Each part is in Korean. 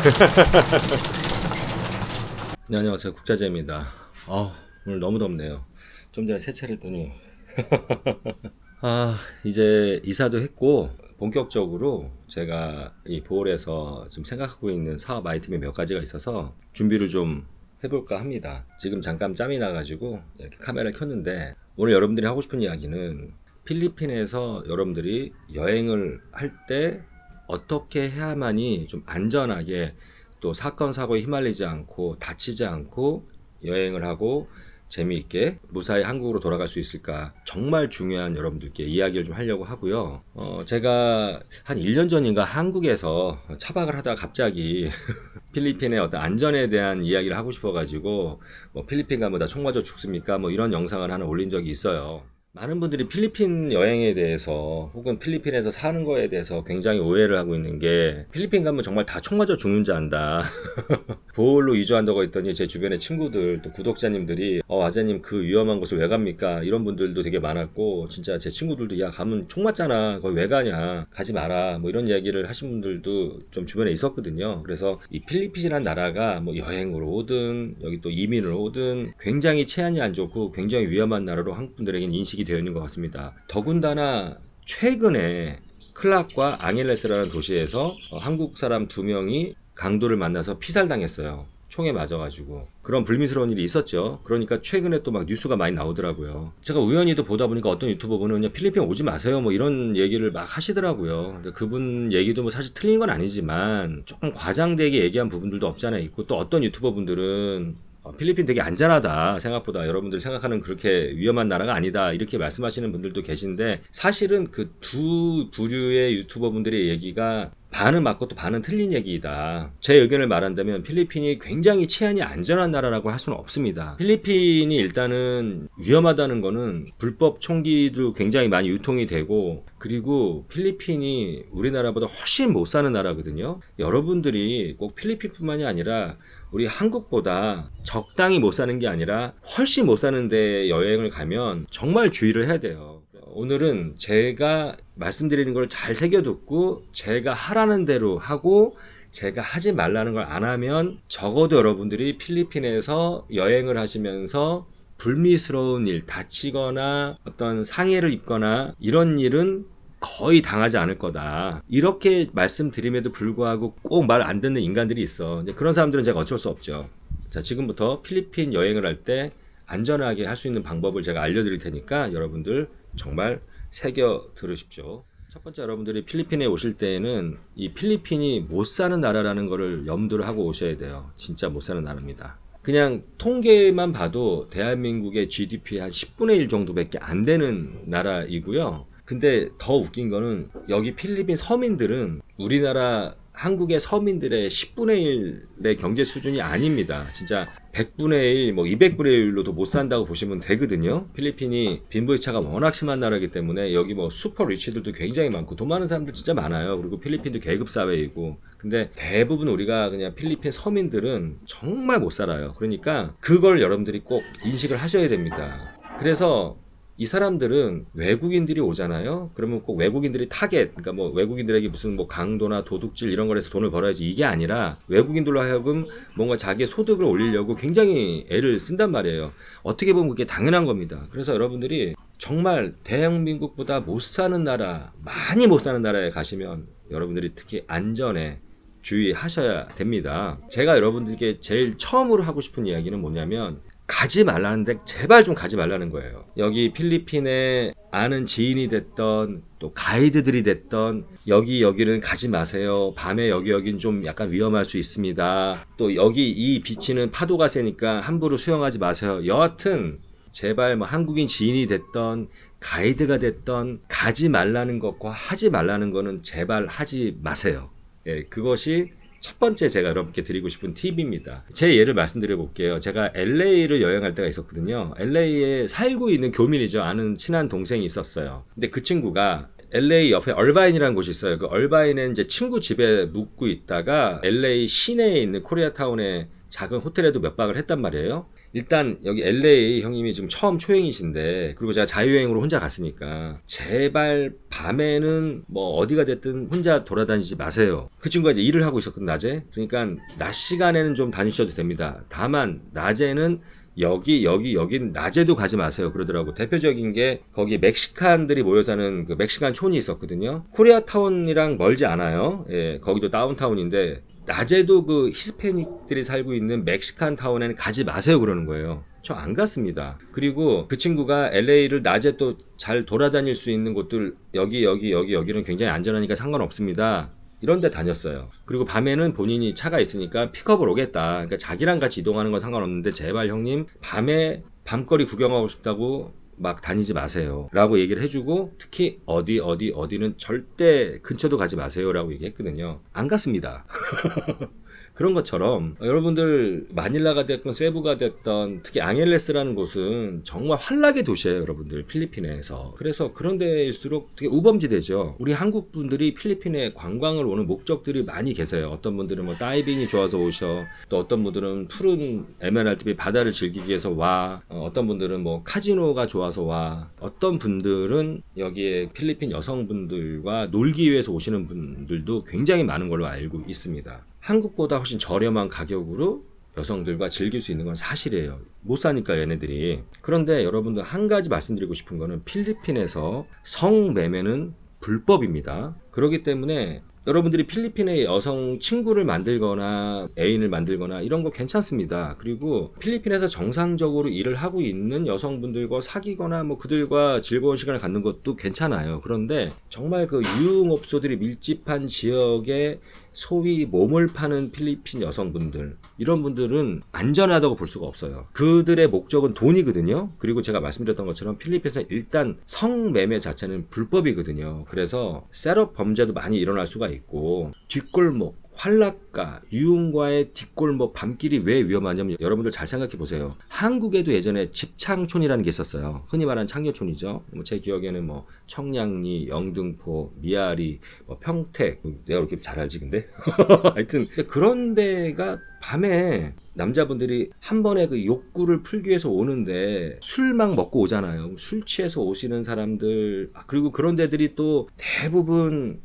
네, 안녕하세요. 국자재입니다. 아, 오늘 너무 덥네요. 좀 전에 세차를 했더니. 아, 이제 이사도 했고, 본격적으로 제가 이 보홀에서 지금 생각하고 있는 사업 아이템이 몇 가지가 있어서 준비를 좀 해볼까 합니다. 지금 잠깐 짬이 나가지고 이렇게 카메라를 켰는데, 오늘 여러분들이 하고 싶은 이야기는 필리핀에서 여러분들이 여행을 할 때 어떻게 해야만이 좀 안전하게 또 사건 사고에 휘말리지 않고 다치지 않고 여행을 하고 재미있게 무사히 한국으로 돌아갈 수 있을까 정말 중요한 여러분들께 이야기를 좀 하려고 하고요. 어, 제가 한 1년 전인가 한국에서 차박을 하다가 갑자기 필리핀의 어떤 안전에 대한 이야기를 하고 싶어가지고 뭐 필리핀 가면 다 총 맞아 죽습니까? 뭐 이런 영상을 하나 올린 적이 있어요. 많은 분들이 필리핀 여행에 대해서 혹은 필리핀에서 사는 거에 대해서 굉장히 오해를 하고 있는 게 필리핀 가면 정말 다 총 맞아 죽는 줄 안다. 보홀로 이주한다고 했더니 제 주변의 친구들 또 구독자님들이 어 아재님 그 위험한 곳을 왜 갑니까? 이런 분들도 되게 많았고 진짜 제 친구들도 야 가면 총 맞잖아. 거기 왜 가냐? 가지 마라. 뭐 이런 이야기를 하신 분들도 좀 주변에 있었거든요. 그래서 이 필리핀이라는 나라가 뭐 여행으로 오든 여기 또 이민을 오든 굉장히 치안이 안 좋고 굉장히 위험한 나라로 한국 분들에게는 인식이 되어 있는 것 같습니다. 더군다나 최근에 클락과 앙헬레스라는 도시에서 어, 한국 사람 두 명이 강도를 만나서 피살당했어요. 총에 맞아가지고 그런 불미스러운 일이 있었죠. 그러니까 최근에 또 막 뉴스가 많이 나오더라고요. 제가 우연히도 보다 보니까 어떤 유튜버분은 그냥 필리핀 오지 마세요 뭐 이런 얘기를 막 하시더라고요. 그분 얘기도 뭐 사실 틀린 건 아니지만 조금 과장되게 얘기한 부분들도 없잖아요. 있고 또 어떤 유튜버분들은 어, 필리핀 되게 안전하다 생각보다 여러분들 생각하는 그렇게 위험한 나라가 아니다 이렇게 말씀하시는 분들도 계신데 사실은 그 두 부류의 유튜버 분들의 얘기가 반은 맞고 또 반은 틀린 얘기이다. 제 의견을 말한다면 필리핀이 굉장히 치안이 안전한 나라라고 할 수는 없습니다. 필리핀이 일단은 위험하다는 거는 불법 총기도 굉장히 많이 유통이 되고 그리고 필리핀이 우리나라보다 훨씬 못 사는 나라거든요. 여러분들이 꼭 필리핀뿐만이 아니라 우리 한국보다 적당히 못 사는 게 아니라 훨씬 못 사는데 여행을 가면 정말 주의를 해야 돼요. 오늘은 제가 말씀드리는 걸 잘 새겨듣고 제가 하라는 대로 하고 제가 하지 말라는 걸 안 하면 적어도 여러분들이 필리핀에서 여행을 하시면서 불미스러운 일, 다치거나 어떤 상해를 입거나 이런 일은 거의 당하지 않을 거다. 이렇게 말씀드림에도 불구하고 꼭 말 안 듣는 인간들이 있어. 그런 사람들은 제가 어쩔 수 없죠. 자, 지금부터 필리핀 여행을 할 때 안전하게 할 수 있는 방법을 제가 알려드릴 테니까 여러분들 정말 새겨 들으십시오. 첫 번째 여러분들이 필리핀에 오실 때에는 이 필리핀이 못 사는 나라라는 것을 염두를 하고 오셔야 돼요. 진짜 못 사는 나라입니다. 그냥 통계만 봐도 대한민국의 GDP의 한 10분의 1 정도밖에 안 되는 나라이고요. 근데 더 웃긴 거는 여기 필리핀 서민들은 우리나라 한국의 서민들의 10분의 1의 경제 수준이 아닙니다. 진짜 100분의 1, 뭐 200분의 1로도 못 산다고 보시면 되거든요. 필리핀이 빈부의 차가 워낙 심한 나라이기 때문에 여기 뭐 슈퍼 리치들도 굉장히 많고 돈 많은 사람들 진짜 많아요. 그리고 필리핀도 계급 사회이고. 근데 대부분 우리가 그냥 필리핀 서민들은 정말 못 살아요. 그러니까 그걸 여러분들이 꼭 인식을 하셔야 됩니다. 그래서 이 사람들은 외국인들이 오잖아요. 그러면 꼭 외국인들이 타겟, 그러니까 뭐 외국인들에게 무슨 뭐 강도나 도둑질 이런 거에서 돈을 벌어야지 이게 아니라 외국인들로 하여금 뭔가 자기의 소득을 올리려고 굉장히 애를 쓴단 말이에요. 어떻게 보면 그게 당연한 겁니다. 그래서 여러분들이 정말 대한민국보다 못 사는 나라, 많이 못 사는 나라에 가시면 여러분들이 특히 안전에 주의하셔야 됩니다. 제가 여러분들께 제일 처음으로 하고 싶은 이야기는 뭐냐면 가지 말라는데 제발 좀 가지 말라는 거예요. 여기 필리핀에 아는 지인이 됐던 또 가이드들이 됐던 여기 여기는 가지 마세요. 밤에 여기 여긴 좀 약간 위험할 수 있습니다. 또 여기 이 비치는 파도가 세니까 함부로 수영하지 마세요. 여하튼 제발 뭐 한국인 지인이 됐던 가이드가 됐던 가지 말라는 것과 하지 말라는 거는 제발 하지 마세요. 예, 그것이 첫 번째 제가 여러분께 드리고 싶은 팁입니다. 제 예를 말씀드려 볼게요. 제가 LA를 여행할 때가 있었거든요. LA에 살고 있는 교민이죠. 아는 친한 동생이 있었어요. 근데 그 친구가 LA 옆에 얼바인이라는 곳이 있어요. 그 얼바인은 이제 친구 집에 묵고 있다가 LA 시내에 있는 코리아타운에 작은 호텔에도 몇 박을 했단 말이에요. 일단 여기 LA 형님이 지금 처음 초행이신데 그리고 제가 자유여행으로 혼자 갔으니까 제발 밤에는 뭐 어디가 됐든 혼자 돌아다니지 마세요. 그 친구가 이제 일을 하고 있었거든 낮에. 그러니까 낮 시간에는 좀 다니셔도 됩니다. 다만 낮에는 여기 여기 여긴 낮에도 가지 마세요 그러더라고 대표적인 게 거기 멕시칸들이 모여 사는 그 멕시칸 촌이 있었거든요 코리아타운이랑 멀지 않아요 예 거기도 다운타운인데 낮에도 그 히스패닉들이 살고 있는 멕시칸 타운에는 가지 마세요 그러는 거예요 저 안 갔습니다 그리고 그 친구가 LA를 낮에 또 잘 돌아다닐 수 있는 곳들 여기 여기 여기 여기는 굉장히 안전하니까 상관없습니다 이런 데 다녔어요. 그리고 밤에는 본인이 차가 있으니까 픽업을 오겠다. 그러니까 자기랑 같이 이동하는 건 상관없는데 제발 형님 밤에 밤거리 구경하고 싶다고 막 다니지 마세요. 라고 얘기를 해주고 특히 어디 어디 어디는 절대 근처도 가지 마세요. 라고 얘기했거든요. 안 갔습니다. 그런 것처럼 여러분들 마닐라가 됐건 세부가 됐던 특히 앙헬레스라는 곳은 정말 환락의 도시예요 여러분들 필리핀에서. 그래서 그런 데일수록 되게 우범지대죠. 우리 한국 분들이 필리핀에 관광을 오는 목적들이 많이 계세요. 어떤 분들은 뭐 다이빙이 좋아서 오셔. 또 어떤 분들은 푸른 에메랄드빛 바다를 즐기기 위해서 와. 어, 어떤 분들은 뭐 카지노가 좋아서 와. 어떤 분들은 여기에 필리핀 여성분들과 놀기 위해서 오시는 분들도 굉장히 많은 걸로 알고 있습니다 한국보다 훨씬 저렴한 가격으로 여성들과 즐길 수 있는 건 사실이에요. 못 사니까 얘네들이. 그런데 여러분들 한 가지 말씀드리고 싶은 거는 필리핀에서 성매매는 불법입니다. 그렇기 때문에 여러분들이 필리핀의 여성 친구를 만들거나 애인을 만들거나 이런 거 괜찮습니다. 그리고 필리핀에서 정상적으로 일을 하고 있는 여성분들과 사귀거나 뭐 그들과 즐거운 시간을 갖는 것도 괜찮아요. 그런데 정말 그 유흥업소들이 밀집한 지역에 소위 몸을 파는 필리핀 여성분들 이런 분들은 안전하다고 볼 수가 없어요. 그들의 목적은 돈이거든요. 그리고 제가 말씀드렸던 것처럼 필리핀에서 일단 성매매 자체는 불법이거든요. 그래서 셋업 범죄도 많이 일어날 수가 있고 뒷골목 환락가, 유흥과의 뒷골목, 밤길이 왜 위험하냐면 여러분들 잘 생각해 보세요. 한국에도 예전에 집창촌이라는 게 있었어요. 흔히 말하는 창녀촌이죠. 뭐 제 기억에는 뭐 청량리, 영등포, 미아리, 뭐 평택, 내가 그렇게 잘 알지 근데? 하여튼 그런 데가 밤에 남자분들이 한 번에 그 욕구를 풀기 위해서 오는데 술 막 먹고 오잖아요. 술 취해서 오시는 사람들 아, 그리고 그런 데들이 또 대부분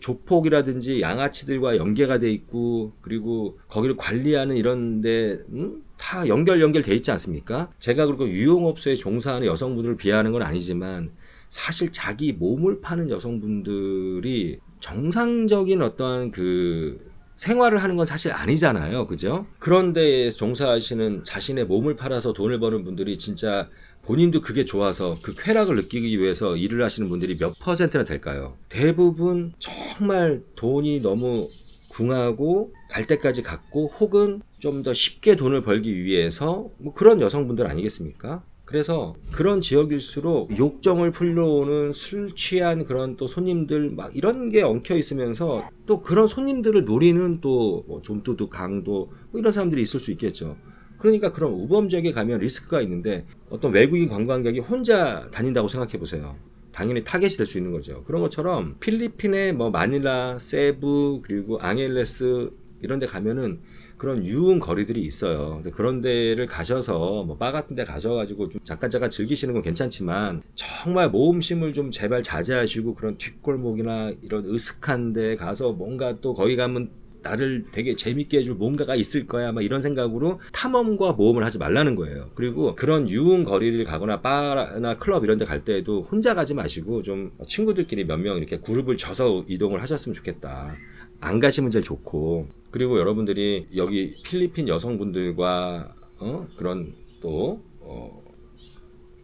조폭이라든지 양아치들과 연계가 돼 있고 그리고 거기를 관리하는 이런데 음? 다 연결 연결돼 있지 않습니까? 제가 그리고 유흥업소에 종사하는 여성분들을 비하하는 건 아니지만 사실 자기 몸을 파는 여성분들이 정상적인 어떠한 그 생활을 하는 건 사실 아니잖아요. 그죠? 그런데 종사하시는 자신의 몸을 팔아서 돈을 버는 분들이 진짜 본인도 그게 좋아서 그 쾌락을 느끼기 위해서 일을 하시는 분들이 몇 퍼센트나 될까요? 대부분 정말 돈이 너무 궁하고 갈 때까지 갔고 혹은 좀 더 쉽게 돈을 벌기 위해서 뭐 그런 여성분들 아니겠습니까? 그래서 그런 지역일수록 욕정을 풀려오는 술 취한 그런 또 손님들 막 이런 게 엉켜 있으면서 또 그런 손님들을 노리는 또 뭐 좀도둑 강도 뭐 이런 사람들이 있을 수 있겠죠. 그러니까 그런 우범 지역에 가면 리스크가 있는데 어떤 외국인 관광객이 혼자 다닌다고 생각해 보세요. 당연히 타겟이 될 수 있는 거죠. 그런 것처럼 필리핀의 뭐 마닐라, 세부 그리고 앙헬레스 이런 데 가면은 그런 유흥 거리들이 있어요. 그런 데를 가셔서 뭐 바 같은 데 가셔가지고 좀 잠깐 잠깐 즐기시는 건 괜찮지만 정말 모험심을 좀 제발 자제하시고 그런 뒷골목이나 이런 으슥한 데 가서 뭔가 또 거기 가면 나를 되게 재밌게 해줄 뭔가가 있을 거야 막 이런 생각으로 탐험과 모험을 하지 말라는 거예요. 그리고 그런 유흥 거리를 가거나 바나 클럽 이런 데 갈 때에도 혼자 가지 마시고 좀 친구들끼리 몇 명 이렇게 그룹을 져서 이동을 하셨으면 좋겠다. 안 가시면 제일 좋고 그리고 여러분들이 여기 필리핀 여성분들과 어? 그런 또 어,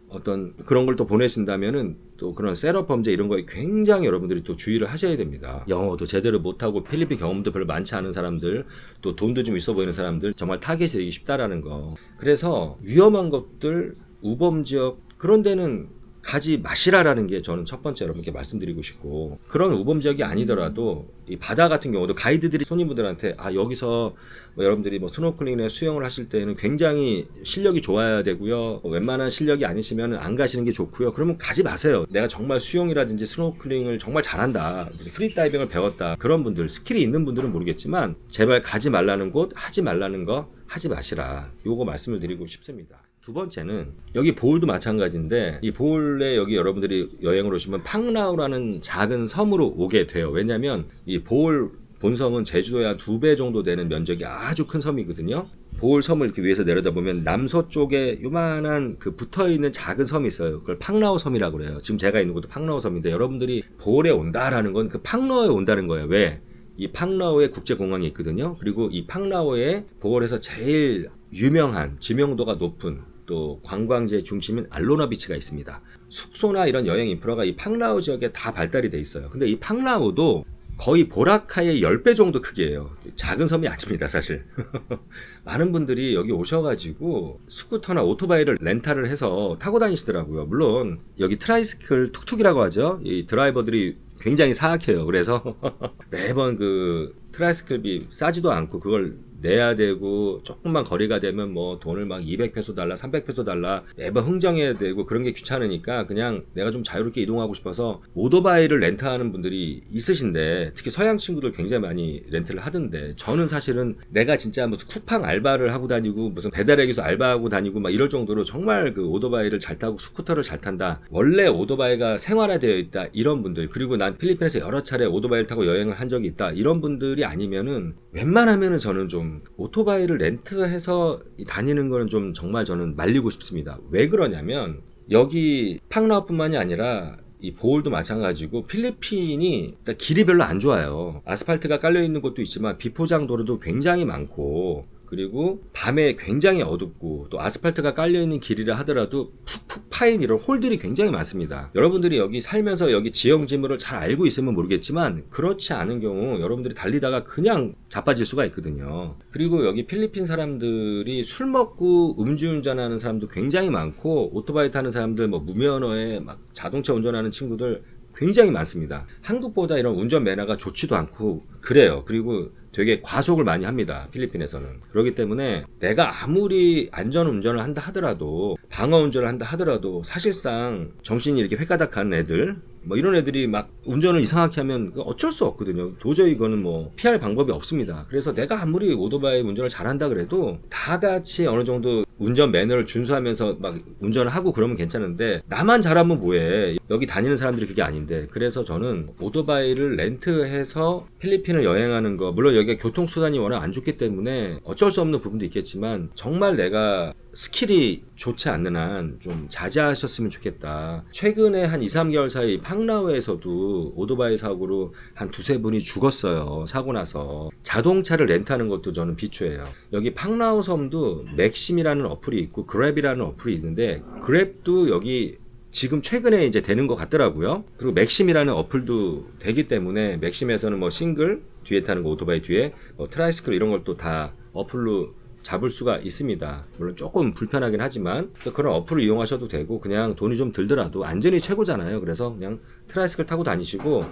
어떤 그런 걸 또 보내신다면은 또 그런 셋업 범죄 이런 거에 굉장히 여러분들이 또 주의를 하셔야 됩니다. 영어도 제대로 못하고 필리핀 경험도 별로 많지 않은 사람들, 또 돈도 좀 있어 보이는 사람들 정말 타겟이 되기 쉽다라는 거. 그래서 위험한 것들, 우범 지역 그런 데는 가지 마시라라는 게 저는 첫 번째 여러분께 말씀드리고 싶고 그런 우범 지역이 아니더라도 이 바다 같은 경우도 가이드들이 손님분들한테 아 여기서 뭐 여러분들이 뭐 스노클링이나 수영을 하실 때는 굉장히 실력이 좋아야 되고요. 뭐 웬만한 실력이 아니시면 안 가시는 게 좋고요. 그러면 가지 마세요. 내가 정말 수영이라든지 스노클링을 정말 잘한다. 무슨 프리다이빙을 배웠다. 그런 분들 스킬이 있는 분들은 모르겠지만 제발 가지 말라는 곳 하지 말라는 거 하지 마시라. 요거 말씀을 드리고 싶습니다 두 번째는 여기 보울도 마찬가지인데 이 보울에 여기 여러분들이 여행을 오시면 팡라우라는 작은 섬으로 오게 돼요. 왜냐하면 이 보울 본섬은 제주도의 한두 배 정도 되는 면적이 아주 큰 섬이거든요. 보울 섬을 이렇게 위에서 내려다보면 남서쪽에 요만한 그 붙어 있는 작은 섬이 있어요. 그걸 팡라우 섬이라고 그래요. 지금 제가 있는 곳도 팡라우 섬인데 여러분들이 보울에 온다라는 건 그 팡라우에 온다는 거예요. 왜? 이 팡라오에 국제공항이 있거든요. 그리고 이 팡라오에 보홀에서 제일 유명한 지명도가 높은 또 관광지의 중심인 알로나 비치가 있습니다. 숙소나 이런 여행 인프라가 이 팡라오 지역에 다 발달이 돼 있어요. 근데 이 팡라오도 거의 보라카의 10배 정도 크기예요. 작은 섬이 아닙니다, 사실. 많은 분들이 여기 오셔가지고 스쿠터나 오토바이를 렌탈을 해서 타고 다니시더라고요. 물론 여기 트라이스클 툭툭이라고 하죠. 이 드라이버들이 굉장히 사악해요. 그래서 매번 그 트라이스클비 싸지도 않고 그걸 내야 되고 조금만 거리가 되면 뭐 돈을 막 200페소 달라 300페소 달라 매번 흥정해야 되고 그런 게 귀찮으니까 그냥 내가 좀 자유롭게 이동하고 싶어서 오토바이를 렌트하는 분들이 있으신데 특히 서양 친구들 굉장히 많이 렌트를 하던데 저는 사실은 내가 진짜 무슨 쿠팡 알바를 하고 다니고 무슨 배달앱에서 알바하고 다니고 막 이럴 정도로 정말 그 오토바이를 잘 타고 스쿠터를 잘 탄다. 원래 오토바이가 생활화되어 있다 이런 분들 그리고 난 필리핀에서 여러 차례 오토바이를 타고 여행을 한 적이 있다 이런 분들이 아니면은 웬만하면은 저는 좀 오토바이를 렌트해서 다니는 거는 좀 정말 저는 말리고 싶습니다. 왜 그러냐면 여기 팡라오뿐만이 아니라 이 보울도 마찬가지고 필리핀이 길이 별로 안 좋아요. 아스팔트가 깔려 있는 곳도 있지만 비포장 도로도 굉장히 많고 그리고 밤에 굉장히 어둡고 또 아스팔트가 깔려 있는 길이라 하더라도 푹푹 파인 이런 홀들이 굉장히 많습니다. 여러분들이 여기 살면서 여기 지형 지물을 잘 알고 있으면 모르겠지만 그렇지 않은 경우 여러분들이 달리다가 그냥 자빠질 수가 있거든요. 그리고 여기 필리핀 사람들이 술 먹고 음주운전하는 사람도 굉장히 많고 오토바이 타는 사람들 뭐 무면허에 막 자동차 운전하는 친구들 굉장히 많습니다. 한국보다 이런 운전 매너가 좋지도 않고 그래요. 그리고 되게 과속을 많이 합니다. 필리핀에서는. 그렇기 때문에 내가 아무리 안전 운전을 한다 하더라도 방어 운전을 한다 하더라도 사실상 정신이 이렇게 획가닥하는 애들 뭐 이런 애들이 막 운전을 이상하게 하면 그 어쩔 수 없거든요. 도저히 이거는 뭐 피할 방법이 없습니다. 그래서 내가 아무리 오토바이 운전을 잘한다 그래도 다 같이 어느 정도 운전 매너를 준수하면서 막 운전을 하고 그러면 괜찮은데 나만 잘하면 뭐해. 여기 다니는 사람들이 그게 아닌데 그래서 저는 오토바이를 렌트해서 필리핀을 여행하는 거 물론 여기가 교통수단이 워낙 안 좋기 때문에 어쩔 수 없는 부분도 있겠지만 정말 내가 스킬이 좋지 않는 한 좀 자제하셨으면 좋겠다. 최근에 한 2, 3개월 사이 팡라오에서도 오토바이 사고로 한 두세 분이 죽었어요. 사고 나서. 자동차를 렌트하는 것도 저는 비추해요. 여기 팡라오 섬도 맥심이라는 어플이 있고 그랩이라는 어플이 있는데 그랩도 여기 지금 최근에 이제 되는 것 같더라고요. 그리고 맥심이라는 어플도 되기 때문에 맥심에서는 뭐 싱글 뒤에 타는 거 오토바이 뒤에 뭐 트라이스클 이런 걸 또 다 어플로 잡을 수가 있습니다. 물론 조금 불편하긴 하지만 그런 어플을 이용하셔도 되고 그냥 돈이 좀 들더라도 안전이 최고잖아요. 그래서 그냥 트라이스클 타고 다니시고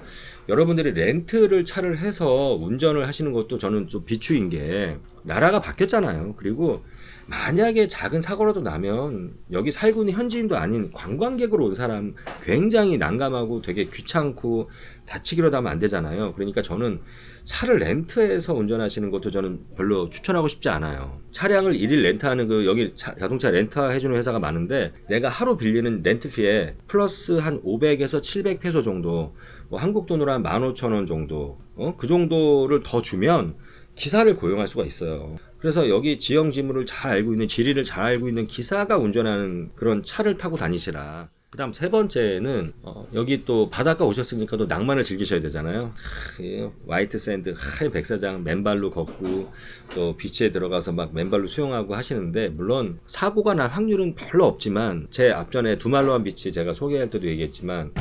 여러분들이 렌트를 차를 해서 운전을 하시는 것도 저는 좀 비추인 게 나라가 바뀌었잖아요. 그리고 만약에 작은 사고라도 나면 여기 살고 있는 현지인도 아닌 관광객으로 온 사람 굉장히 난감하고 되게 귀찮고 다치기로 하면 안 되잖아요. 그러니까 저는 차를 렌트해서 운전하시는 것도 저는 별로 추천하고 싶지 않아요. 차량을 일일 렌트하는 그 여기 자, 자동차 렌트 해주는 회사가 많은데 내가 하루 빌리는 렌트비에 플러스 한 500에서 700페소 정도 뭐 한국 돈으로 한 15,000원 정도 어? 그 정도를 더 주면 기사를 고용할 수가 있어요. 그래서 여기 지형 지물을 잘 알고 있는 지리를 잘 알고 있는 기사가 운전하는 그런 차를 타고 다니시라. 그다음 세 번째는 어, 여기 또 바닷가 오셨으니까 또 낭만을 즐기셔야 되잖아요. 하, 이 화이트 샌드 하얀 백사장 맨발로 걷고 또 비치에 들어가서 막 맨발로 수영하고 하시는데 물론 사고가 날 확률은 별로 없지만 제 앞전에 두말로한 비치 제가 소개할 때도 얘기했지만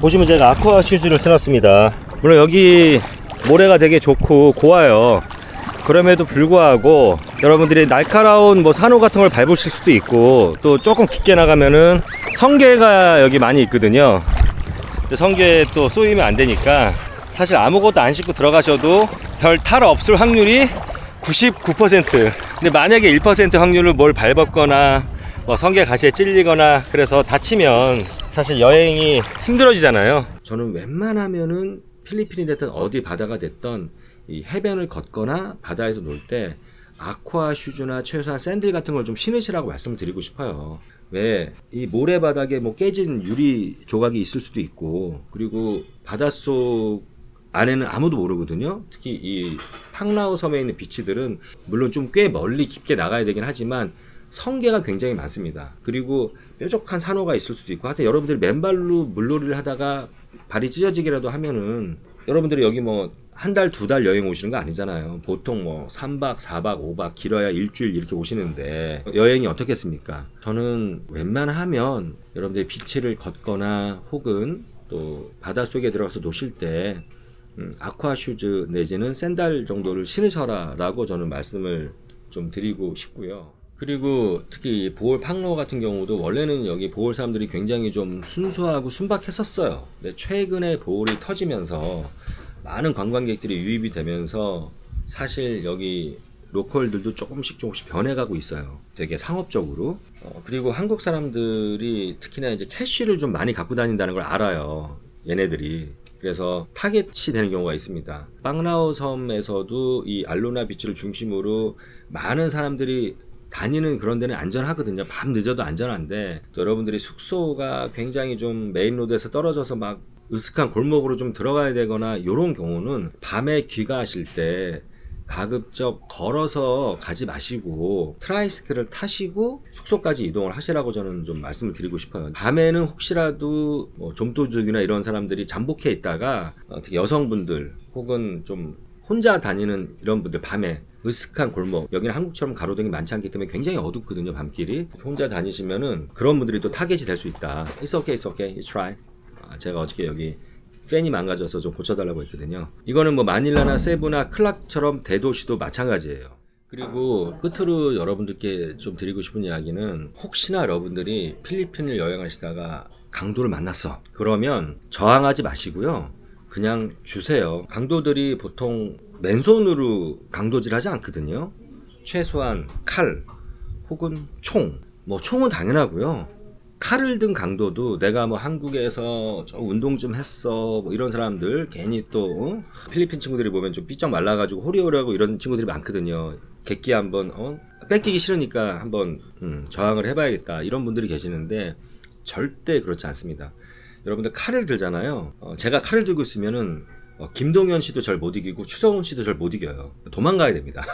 보시면 제가 아쿠아 슈즈를 신었습니다. 물론 여기 모래가 되게 좋고 고와요. 그럼에도 불구하고 여러분들이 날카로운 뭐 산호 같은 걸 밟으실 수도 있고 또 조금 깊게 나가면은 성게가 여기 많이 있거든요. 성게에 또 쏘이면 안 되니까 사실 아무것도 안 싣고 들어가셔도 별 탈 없을 확률이 99%. 근데 만약에 1% 확률로 뭘 밟았거나 뭐 성게 가시에 찔리거나 그래서 다치면 사실 여행이 힘들어지잖아요. 저는 웬만하면은 필리핀이 됐든 어디 바다가 됐던 이 해변을 걷거나 바다에서 놀 때 아쿠아 슈즈나 최소한 샌들 같은 걸 좀 신으시라고 말씀을 드리고 싶어요. 왜 이 모래바닥에 뭐 깨진 유리 조각이 있을 수도 있고 그리고 바닷속 안에는 아무도 모르거든요. 특히 이 팡라오 섬에 있는 비치들은 물론 좀 꽤 멀리 깊게 나가야 되긴 하지만 성게가 굉장히 많습니다. 그리고 뾰족한 산호가 있을 수도 있고 하여튼 여러분들이 맨발로 물놀이를 하다가 발이 찢어지기라도 하면은 여러분들이 여기 뭐 한 달, 두 달 여행 오시는 거 아니잖아요. 보통 뭐 3박, 4박, 5박, 길어야 일주일 이렇게 오시는데 여행이 어떻겠습니까? 저는 웬만하면 여러분들이 비치를 걷거나 혹은 또 바닷속에 들어가서 노실 때 음, 아쿠아 슈즈 내지는 샌들 정도를 신으셔라라고 저는 말씀을 좀 드리고 싶고요. 그리고 특히 이 보홀 팡로 같은 경우도 원래는 여기 보홀 사람들이 굉장히 좀 순수하고 순박했었어요. 근데 최근에 보홀이 터지면서 많은 관광객들이 유입이 되면서 사실 여기 로컬들도 조금씩 조금씩 변해가고 있어요. 되게 상업적으로. 어, 그리고 한국 사람들이 특히나 이제 캐시를 좀 많이 갖고 다닌다는 걸 알아요. 얘네들이. 그래서 타겟이 되는 경우가 있습니다. 빵라오 섬에서도 이 알로나 비치를 중심으로 많은 사람들이 다니는 그런 데는 안전하거든요. 밤 늦어도 안전한데 또 여러분들이 숙소가 굉장히 좀 메인 로드에서 떨어져서 막 으슥한 골목으로 좀 들어가야 되거나 이런 경우는 밤에 귀가하실 때 가급적 걸어서 가지 마시고 트라이스크를 타시고 숙소까지 이동을 하시라고 저는 좀 말씀을 드리고 싶어요. 밤에는 혹시라도 뭐 좀도둑이나 이런 사람들이 잠복해 있다가 어, 특히 여성분들 혹은 좀 혼자 다니는 이런 분들 밤에 으슥한 골목 여기는 한국처럼 가로등이 많지 않기 때문에 굉장히 어둡거든요 밤길이. 혼자 다니시면은 그런 분들이 또 타겟이 될 수 있다. It's okay, it's okay, you try 아, 제가 어저께 여기 팬이 망가져서 좀 고쳐달라고 했거든요. 이거는 뭐 마닐라나 세부나 클락처럼 대도시도 마찬가지예요. 그리고 끝으로 여러분들께 좀 드리고 싶은 이야기는 혹시나 여러분들이 필리핀을 여행하시다가 강도를 만났어. 그러면 저항하지 마시고요 그냥 주세요. 강도들이 보통 맨손으로 강도질 하지 않거든요. 최소한 칼 혹은 총. 뭐 총은 당연하고요. 칼을 든 강도도 내가 뭐 한국에서 저 운동 좀 했어 뭐 이런 사람들 괜히 또 어? 필리핀 친구들이 보면 좀 삐쩍 말라가지고 호리호리하고 이런 친구들이 많거든요. 객기 한번 어? 뺏기기 싫으니까 한번 음, 저항을 해봐야겠다 이런 분들이 계시는데 절대 그렇지 않습니다. 여러분들 칼을 들잖아요. 어, 제가 칼을 들고 있으면은 어, 김동현 씨도 절 못 이기고 추성훈 씨도 절 못 이겨요. 도망가야 됩니다.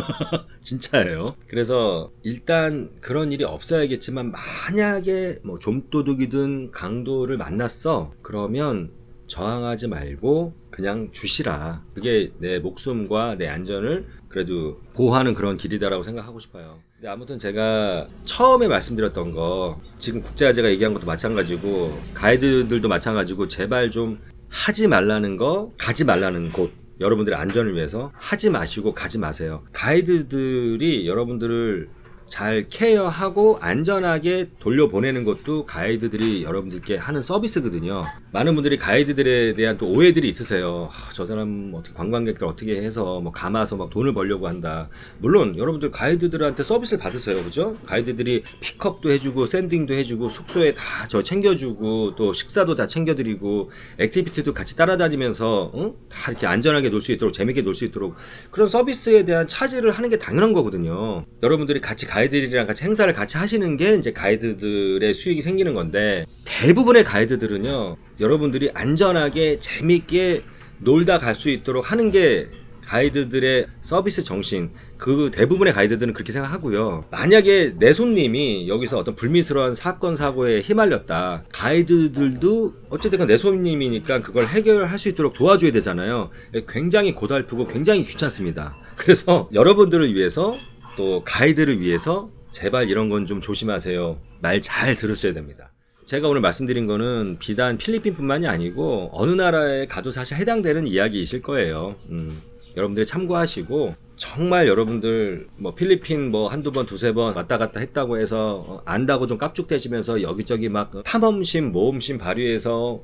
진짜예요. 그래서 일단 그런 일이 없어야겠지만 만약에 뭐 좀도둑이든 강도를 만났어 그러면 저항하지 말고 그냥 주시라. 그게 내 목숨과 내 안전을 그래도 보호하는 그런 길이다라고 생각하고 싶어요. 근데 아무튼 제가 처음에 말씀드렸던 거 지금 국제화제가 얘기한 것도 마찬가지고 가이드들도 마찬가지고 제발 좀 하지 말라는 거 가지 말라는 곳 여러분들의 안전을 위해서 하지 마시고 가지 마세요. 가이드들이 여러분들을 잘 케어하고 안전하게 돌려보내는 것도 가이드들이 여러분들께 하는 서비스거든요. 많은 분들이 가이드들에 대한 또 오해들이 있으세요. 아, 저 사람 어떻게 관광객들 어떻게 해서 뭐 감아서 막 돈을 벌려고 한다. 물론 여러분들 가이드들한테 서비스를 받으세요. 그죠? 가이드들이 픽업도 해주고 샌딩도 해주고 숙소에 다 저 챙겨주고 또 식사도 다 챙겨드리고 액티비티도 같이 따라다니면서 응? 다 이렇게 안전하게 놀 수 있도록 재밌게 놀 수 있도록 그런 서비스에 대한 차지를 하는 게 당연한 거거든요. 여러분들이 같이 가이드들이랑 같이 행사를 같이 하시는 게 이제 가이드들의 수익이 생기는 건데 대부분의 가이드들은요 여러분들이 안전하게 재밌게 놀다 갈 수 있도록 하는 게 가이드들의 서비스 정신 그 대부분의 가이드들은 그렇게 생각하고요. 만약에 내 손님이 여기서 어떤 불미스러운 사건 사고에 휘말렸다. 가이드들도 어쨌든 내 손님이니까 그걸 해결할 수 있도록 도와줘야 되잖아요. 굉장히 고달프고 굉장히 귀찮습니다. 그래서 여러분들을 위해서 또 가이드를 위해서 제발 이런 건 좀 조심하세요. 말 잘 들으셔야 됩니다. 제가 오늘 말씀드린 거는 비단 필리핀뿐만이 아니고 어느 나라에 가도 사실 해당되는 이야기이실 거예요. 음, 여러분들이 참고하시고 정말 여러분들 뭐 필리핀 뭐 한두 번 두세 번 왔다 갔다 했다고 해서 어, 안다고 좀 깝죽대시면서 여기저기 막 탐험심 모험심 발휘해서?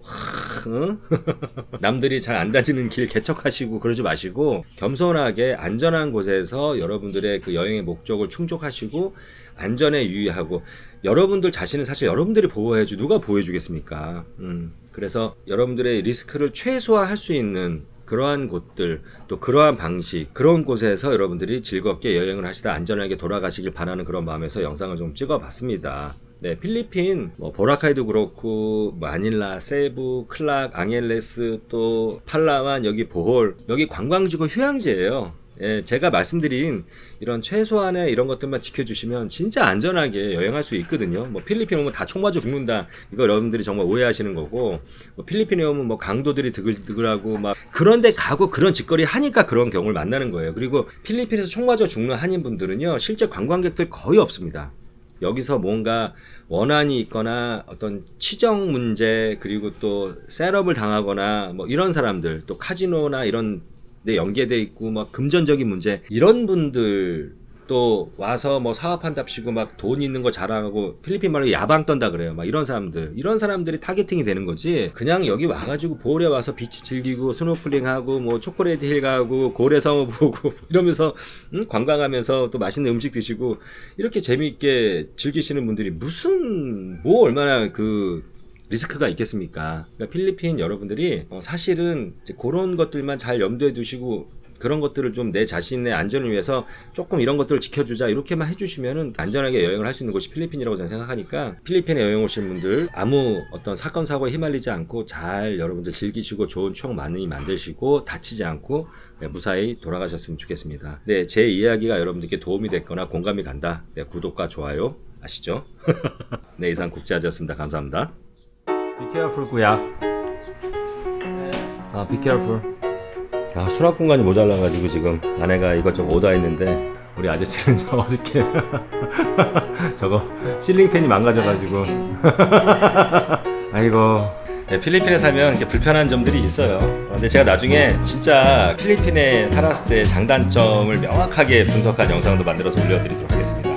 남들이 잘 안 다지는 길 개척하시고 그러지 마시고 겸손하게 안전한 곳에서 여러분들의 그 여행의 목적을 충족하시고 안전에 유의하고 여러분들 자신은 사실 여러분들이 보호해야지 누가 보호해주겠습니까? 음, 그래서 여러분들의 리스크를 최소화할 수 있는 그러한 곳들 또 그러한 방식 그런 곳에서 여러분들이 즐겁게 여행을 하시다 안전하게 돌아가시길 바라는 그런 마음에서 영상을 좀 찍어봤습니다. 네, 필리핀 뭐 보라카이도 그렇고 마닐라, 세부, 클락, 앙헬레스 또 팔라완 여기 보홀 여기 관광지고 휴양지예요. 예, 제가 말씀드린 이런 최소한의 이런 것들만 지켜주시면 진짜 안전하게 여행할 수 있거든요. 뭐 필리핀 오면 다 총 맞아 죽는다. 이거 여러분들이 정말 오해하시는 거고, 뭐 필리핀에 오면 뭐 강도들이 드글드글하고 막 그런데 가고 그런 짓거리 하니까 그런 경우를 만나는 거예요. 그리고 필리핀에서 총 맞아 죽는 한인분들은요, 실제 관광객들 거의 없습니다. 여기서 뭔가 원한이 있거나 어떤 치정 문제 그리고 또 셋업을 당하거나 뭐 이런 사람들 또 카지노나 이런 데 연계돼 있고 막 금전적인 문제 이런 분들 또 와서 뭐 사업한답시고 막 돈 있는 거 자랑하고 필리핀 말로 야방 떤다 그래요. 막 이런 사람들 이런 사람들이 타겟팅이 되는 거지. 그냥 여기 와가지고 볼에 와서 비치 즐기고 스노클링하고 뭐 초콜릿 힐 가고 고래성어 보고 이러면서 응? 관광하면서 또 맛있는 음식 드시고 이렇게 재미있게 즐기시는 분들이 무슨 뭐 얼마나 그 리스크가 있겠습니까? 그러니까 필리핀 여러분들이 어, 사실은 이제 그런 것들만 잘 염두에 두시고 그런 것들을 좀 내 자신의 안전을 위해서 조금 이런 것들을 지켜주자 이렇게만 해주시면은 안전하게 여행을 할 수 있는 곳이 필리핀이라고 저는 생각하니까 필리핀에 여행 오신 분들 아무 어떤 사건 사고에 휘말리지 않고 잘 여러분들 즐기시고 좋은 추억 많이 만드시고 다치지 않고 네, 무사히 돌아가셨으면 좋겠습니다. 네, 제 이야기가 여러분들께 도움이 됐거나 공감이 간다. 네, 구독과 좋아요 아시죠? 네, 이상 국제아지였습니다. 감사합니다. Be careful, 구야. 아, be careful. 아, 수납 공간이 모자라가지고 지금 아내가 이것저것 오다했는데 우리 아저씨는 저 어저께 저거 실링팬이 망가져가지고 아이고 네, 필리핀에 살면 이렇게 불편한 점들이 있어요. 어, 근데 제가 나중에 진짜 필리핀에 살았을 때 장단점을 명확하게 분석한 영상도 만들어서 올려드리도록 하겠습니다.